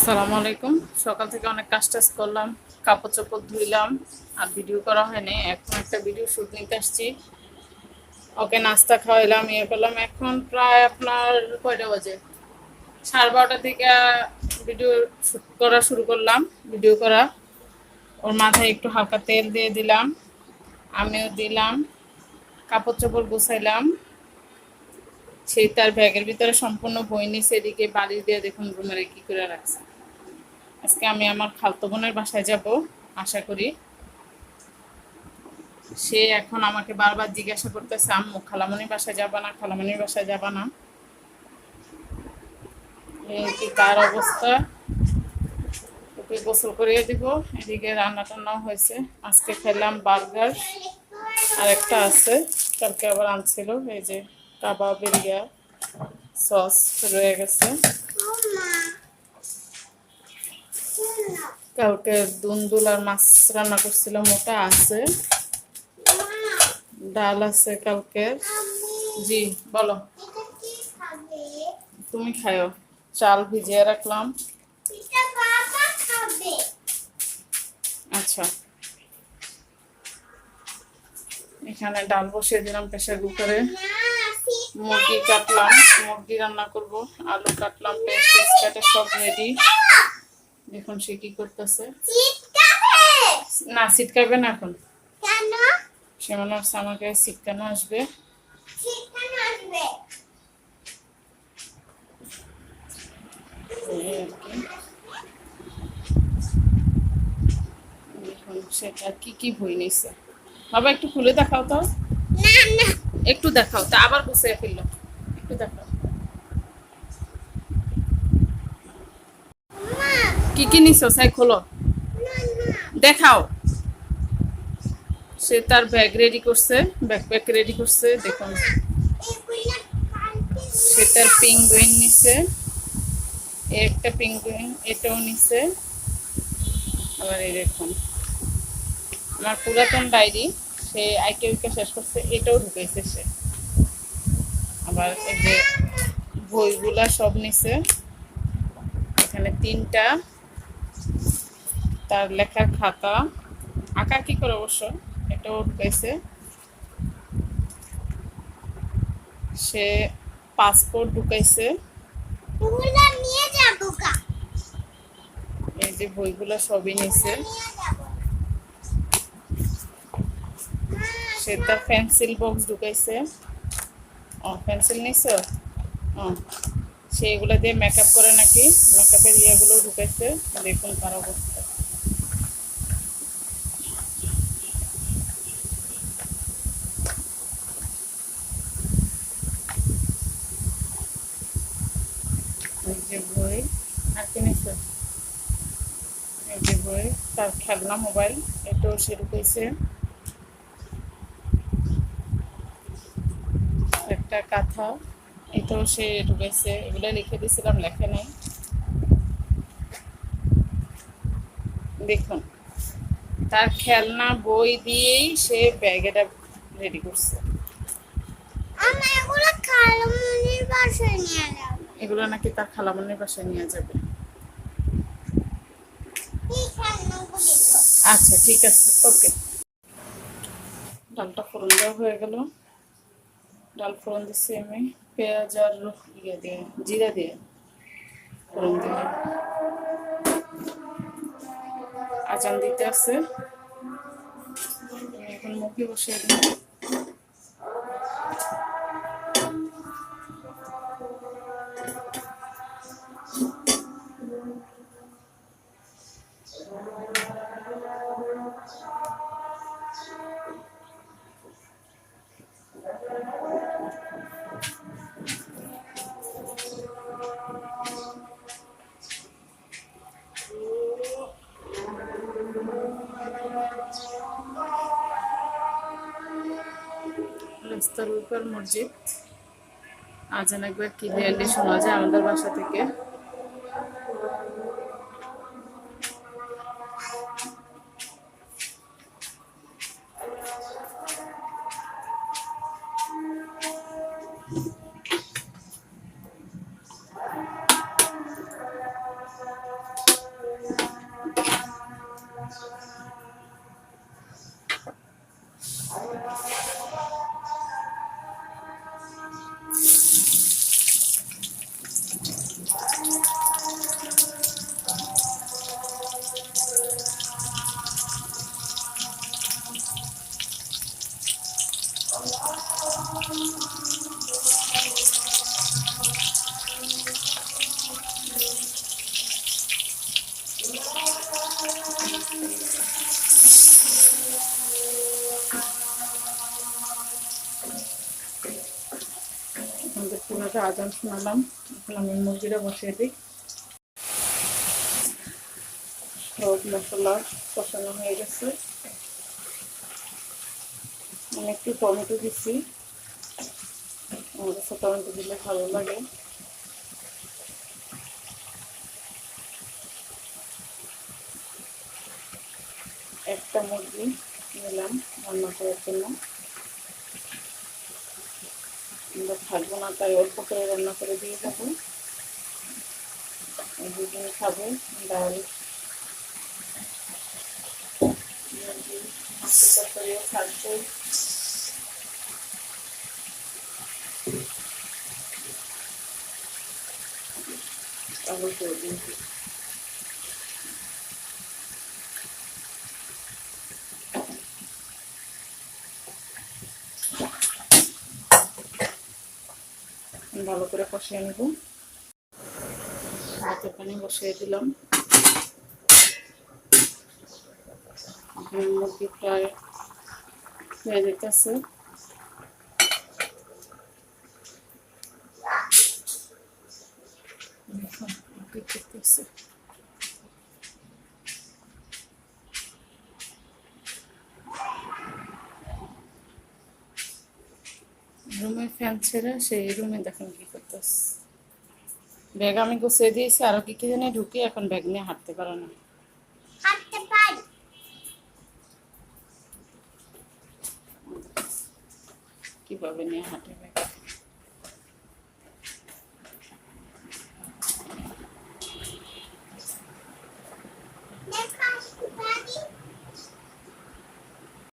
আসসালামু আলাইকুম। সকাল থেকে অনেক কাজ টাজ করলাম, কাপড় চোপড় ধুইলাম, আর ভিডিও করা হয়নি। এখন একটা ভিডিও শ্যুট নিতে আসছি। ওকে নাস্তা খাওয়াইলাম ইয়ে করলাম। এখন প্রায় আপনার কয়টা বাজে? সাড়ে বারোটা থেকে ভিডিও শ্যুট করা শুরু করলাম ভিডিও করা। ওর মাথায় একটু হালকা তেল দিয়ে দিলাম, আমিও দিলাম, কাপড় চোপড় গুছাইলাম। সেই তার ব্যাগের ভিতরে সম্পূর্ণ বই নিছে, এদিকে বাড়ি দিয়ে দেখুন রুমের কি করে রাখছে। আজকে আমি আমার খালতো বোনের বাসায় যাব, আশা করি। সে এখন আমাকে বারবার জিজ্ঞাসা করতেছে, আম্মু খালামনির বাসায় যাবা না? খালামনির বাসায় যাবা না? কি কার অবস্থা, ওকে গোসল করিয়ে দিব। এদিকে রান্না টান্নাও হয়েছে। আজকে খেলাম বার্গার আর একটা আছে, কালকে আবার আনছিল। এই যে কাবাব এরিয়া সস রয়ে গেছে। কালকে দুন্দুল আর মাছ রান্না করছিলাম, ওটা আছে। ডাল আছে কালকে। জি, বলো। তুমি খাও চাল ভিজিয়ে রাখলাম। আচ্ছা। এখানে ডাল বসিয়ে দিলাম প্রেশার কুকারে। মুরগি কাটলাম, মুরগি রান্না করব, আলু কাটলাম, পেঁয়াজ কাটে সব রেডি দেখুন সে কি করতেছে? না সিটকাবে না এখন। সে মনে হচ্ছে আমাকে সিটকানো আসবে। সেটা কি কি বই নিছে বাবা একটু খুলে দেখাও তো। একটু দেখাও তা আবার গুছিয়ে ফেলল। একটু দেখাও। কি কি নিছো সাই খোলো দেখাও। সে তার ব্যাগ রেডি করছে ব্যাকপ্যাক রেডি করছে দেখুন সে তার পিঙ্গুইন নিছে একটা পিঙ্গুইন এটাও নিছে। আবার এই দেখুন, আমার পুরাতন ডায়েরি, সে আইকে উইকে শেষ করছে, এটাও ঢুকেছে সে। আবার এই যে বইগুলা সব নিছে। এখানে তিনটা তার লেখার খাতা। আঁকা কি করে অবশ্য? এটাও ঢুকেছে সে পাসপোর্ট ঢুকাইছে। এই যে বইগুলো সবই নিছে। সে তার পেন্সিল বক্স ঢুকাইছে। ও পেন্সিল নিছো? ও সে এগুলো দিয়ে মেকআপ করে নাকি? মেকআপের ইয়েগুলো ঢুকাইছে। দেখুন তার অবস্থা এই যে বই আর কি নিছো এই যে বই তার খেলনা মোবাইল এটাও সে একটা কাঁথা এটাও সে ঢুকেছে এগুলো লিখে দিয়েছিলাম লেখে নেই। দেখুন তার খেলনা বই দিয়েই সে ব্যাগ এটা রেডি করছে এগুলো নাকি তার খালামনির বাসায় নিয়ে যাবে। আচ্ছা ঠিক আছে, ওকে। ডালটা ফোড়ন দেওয়া হয়ে গেল। ডাল ফোড়ন দিচ্ছি আমি। পেঁয়াজ আর ইয়ে দিয়ে, জিরা দিয়ে ফোড়ন দিয়ে আচান দিতে আছে। এখন মুখে বসিয়ে দিই রাস্তার মসজিদ। আজান একবার ক্লিয়ারলি শোনা যায় আমাদের বাসা থেকে। আপনাদেরকে আজান শোনালাম। এখন আমি মুরগিটা বসিয়ে দিই। সব মশলা কষানো হয়ে গেছে। আমি একটু টমেটো দিচ্ছি কাছে টমেটো দিলে ভালো লাগে। একটা মুরগি নিলাম রান্না করার জন্য। আমরা থাকব না, তাই অল্প করে রান্না করে দিয়ে যাব। দুজন খাবে, ডাল তরকারিও থাকবে। অবশ্যই দিন ভালো করে কষিয়ে নেব। ভাতের পানি বসিয়ে দিলাম। মুরগি প্রায় হয়ে যেতেছে। Thank কি রুমে ফ্যান ছেড়ে সেই রুমে দেখুন কি করতেছে। ব্যাগ আমি গুছিয়ে দিয়েছি আরও কি কি জানি ঢুকি এখন ব্যাগ নিয়ে হাঁটতে পারো না। হাঁটতে পারি। কীভাবে নিয়ে হাঁটে ব্যাগ?